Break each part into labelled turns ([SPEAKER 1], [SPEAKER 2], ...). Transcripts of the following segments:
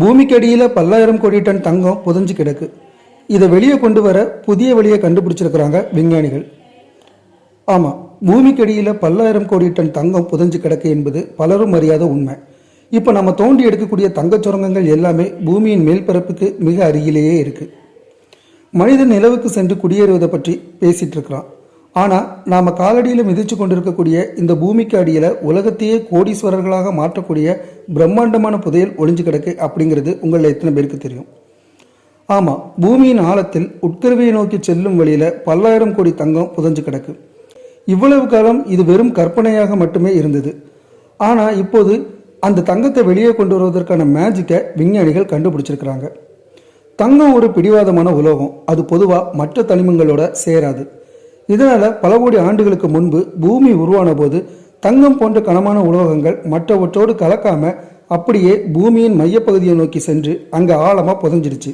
[SPEAKER 1] பூமிக்கு அடியில் பல்லாயிரம் கோடி டன் தங்கம் புதைஞ்சு கிடக்கு. இதை வெளியே கொண்டு வர புதிய வழியை கண்டுபிடிச்சிருக்கிறாங்க விஞ்ஞானிகள். ஆமாம் பூமிக்கு அடியில் பல்லாயிரம் கோடி டன் தங்கம் புதஞ்சு கிடக்கு என்பது பலரும் அறியாத உண்மை. இப்போ நம்ம தோண்டி எடுக்கக்கூடிய தங்கச் சுரங்கங்கள் எல்லாமே பூமியின் மேல்பரப்புக்கு மிக அருகிலேயே இருக்குது மனிதன் நிலவுக்கு சென்று குடியேறுவதை பற்றி பேசிகிட்டு இருக்கிறான். ஆனால் நாம் காலடியில் மிதித்து கொண்டிருக்கக்கூடிய இந்த பூமிக்கு அடியில் உலகத்தையே கோடீஸ்வரர்களாக மாற்றக்கூடிய பிரம்மாண்டமான புதையல் ஒளிஞ்சு கிடக்கு அப்படிங்கிறது உங்களில் எத்தனை பேருக்கு தெரியும்? ஆமாம் பூமியின் ஆழத்தில் உட்கருவியை நோக்கி செல்லும் வழியில் பல்லாயிரம் கோடி தங்கம் புதைஞ்சு கிடக்கு. இவ்வளவு காலம் இது வெறும் கற்பனையாக மட்டுமே இருந்தது. ஆனால் இப்போது அந்த தங்கத்தை வெளியே கொண்டு வருவதற்கான மேஜிக்கை விஞ்ஞானிகள் கண்டுபிடிச்சிருக்கிறாங்க. தங்கம் ஒரு பிடிவாதமான உலோகம். அது பொதுவாக மற்ற தனிமங்களோட சேராது. இதனால் பல கோடி ஆண்டுகளுக்கு முன்பு பூமி உருவான போது தங்கம் போன்ற கனமான உலோகங்கள் மற்றவற்றோடு கலக்காம அப்படியே பூமியின் மையப்பகுதியை நோக்கி சென்று அங்கே ஆழமாக புதஞ்சிடுச்சு.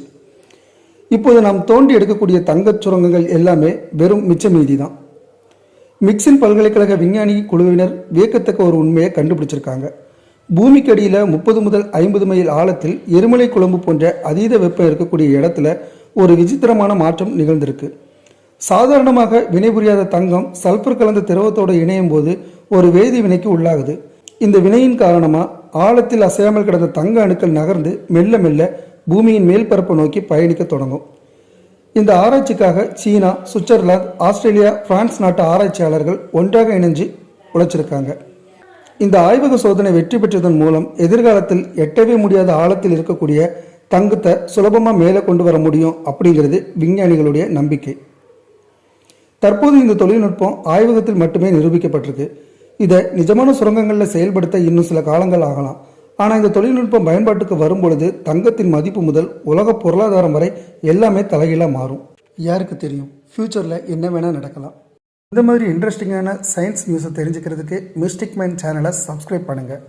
[SPEAKER 1] இப்போது நாம் தோண்டி எடுக்கக்கூடிய தங்கச் சுரங்கங்கள் எல்லாமே வெறும் மிச்ச மீதி தான் மிக்சின் பல்கலைக்கழக விஞ்ஞானி குழுவினர் வியக்கத்தக்க ஒரு உண்மையை கண்டுபிடிச்சிருக்காங்க. பூமிக்கு அடியில் முப்பது முதல் ஐம்பது மைல் ஆழத்தில் எருமலை குழம்பு போன்ற அதீத வெப்பம் இருக்கக்கூடிய இடத்துல ஒரு விசித்திரமான மாற்றம் நிகழ்ந்திருக்கு. சாதாரணமாக வினைபுரியாத தங்கம் சல்பர் கலந்த திரவத்தோடு இணையும் போது ஒரு வேதி வினைக்கு உள்ளாகுது. இந்த வினையின் காரணமாக ஆழத்தில் அசையாமல் கிடந்த தங்க அணுக்கள் நகர்ந்து மெல்ல மெல்ல பூமியின் மேல்பரப்பை நோக்கி பயணிக்க தொடங்கும். இந்த ஆராய்ச்சிக்காக சீனா சுவிட்சர்லாந்து ஆஸ்திரேலியா பிரான்ஸ் நாட்டு ஆராய்ச்சியாளர்கள் ஒன்றாக இணைஞ்சு உழைச்சிருக்காங்க. இந்த ஆய்வக சோதனை வெற்றி பெற்றதன் மூலம் எதிர்காலத்தில் எட்டவே முடியாத ஆழத்தில் இருக்கக்கூடிய தங்கத்தை சுலபமாக மேலே கொண்டு வர முடியும் அப்படிங்கிறது விஞ்ஞானிகளுடைய நம்பிக்கை. தற்போது இந்த தொழில்நுட்பம் ஆய்வகத்தில் மட்டுமே நிரூபிக்கப்பட்டிருக்கு. இதை நிஜமான சுரங்கங்களில் செயல்படுத்த இன்னும் சில காலங்கள் ஆகலாம். ஆனால் இந்த தொழில்நுட்பம் பயன்பாட்டுக்கு வரும்பொழுது தங்கத்தின் மதிப்பு முதல் உலக பொருளாதாரம் வரை எல்லாமே தலைகீழாக மாறும். யாருக்கு தெரியும்? ஃப்யூச்சரில் என்ன வேணால் நடக்கலாம். இந்த மாதிரி இன்ட்ரெஸ்டிங்கான சயின்ஸ் நியூஸை தெரிஞ்சுக்கிறதுக்கு மிஸ்டிக் மைண்ட் சேனலை சப்ஸ்கிரைப் பண்ணுங்கள்